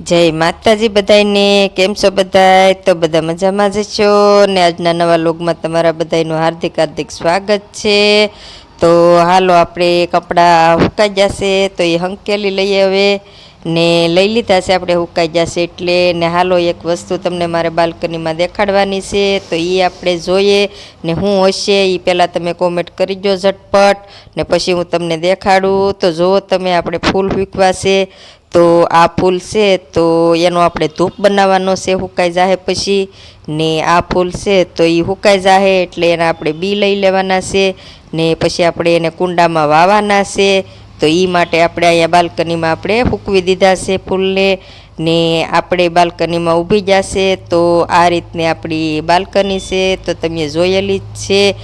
જય માતાજી બધાયને, કેમ છો બધાય? તો બધા મજામાં જ છો? ને આજના નવા લોગમાં તમારા બધાયનું હાર્દિક હાર્દિક સ્વાગત છે. તો હાલો આપણે કપડાં હુકાઈ જશે, તો એ હંકેલી લઈએ હવે. ને લઈ લીધા છે આપણે હુકાઈ જશે એટલે, ને હાલો એક વસ્તુ તમને મારે બાલ્કનીમાં દેખાડવાની છે, તો એ આપણે જોઈએ. ને હું હશે એ પહેલાં તમે કોમેન્ટ કરી દો ઝટપટ. ને પછી હું તમને દેખાડું. તો જુઓ તમે, આપણે ફૂલ ફૂંકવા છે તો આ ફૂલ છે, તો એનો આપણે ધૂપ બનાવવાનો છે, હુકાઈ જાહે પછી. ને આ ફૂલ છે, તો એ હુકાઈ જાહે એટલે એના આપણે બી લઈ લેવાના છે. ને પછી આપણે એને કુંડામાં વાવવાના છે, તો એ માટે આપણે અહીંયા બાલ્કનીમાં આપણે ફૂંકવી દીધા છે ફૂલને. ને આપણે બાલ્કનીમાં ઊભી જશે, તો આ રીતની આપણી બાલ્કની છે, તો તમે જોયેલી જ છે.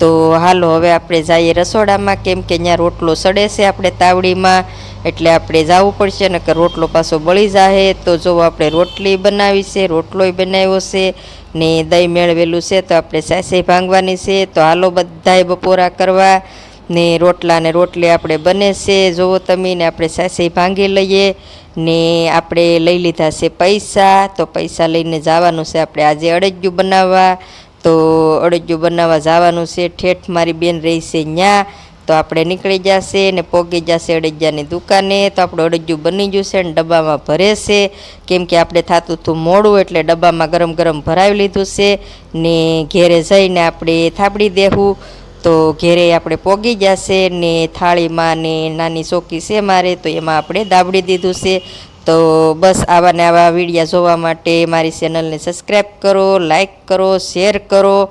તો હાલો હવે આપણે જઈએ રસોડામાં, કેમ કે ત્યાં રોટલો સડે છે આપણે તાવડીમાં. એટલે આપણે જવું પડશે ને કે રોટલો પાછો બળી જાહે. તો જો આપણે રોટલી બનાવી છે, રોટલોય બનાવ્યો છે, ને દહીં મેળવેલું છે, તો આપણે સાસે ભાંગવાની છે. તો હાલો બધાય બપોરા કરવા, ને રોટલા ને રોટલી આપણે બને છે. જોવો તમે, ને આપણે સાસે ભાંગી લઈએ, ને આપણે લઈ લીધા છે પૈસા. તો પૈસા લઈને જવાનું છે આપણે આજે અડજ્યું બનાવવા. તો અડજ્યું બનાવવા જવાનું છે. ઠેઠ મારી બેન રહી છે ન્યા. તો આપણે નીકળી જશે ને પોગી જશે અડજિયાની દુકાને, તો આપણું અડજ્યું બની જશે ને ડબ્બામાં ભરે છે કેમ કે આપણે થતું હતું મોડું એટલે ડબ્બામાં ગરમ ગરમ ભરાવી લીધું છે ને ઘેરે જઈને આપણે થાબડી દેવું તો ઘેરે આપણે પોગી જશે ને થાળીમાં ને નાની ચોકી છે મારે, તો એમાં આપણે દાબડી દીધું છે. તો બસ આવા ને આવા વિડીયા જોવા માટે મારી ચેનલને સબસ્ક્રાઈબ કરો લાઈક કરો, શેર કરો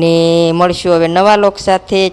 ને મળશું હવે નવા લોક સાથે.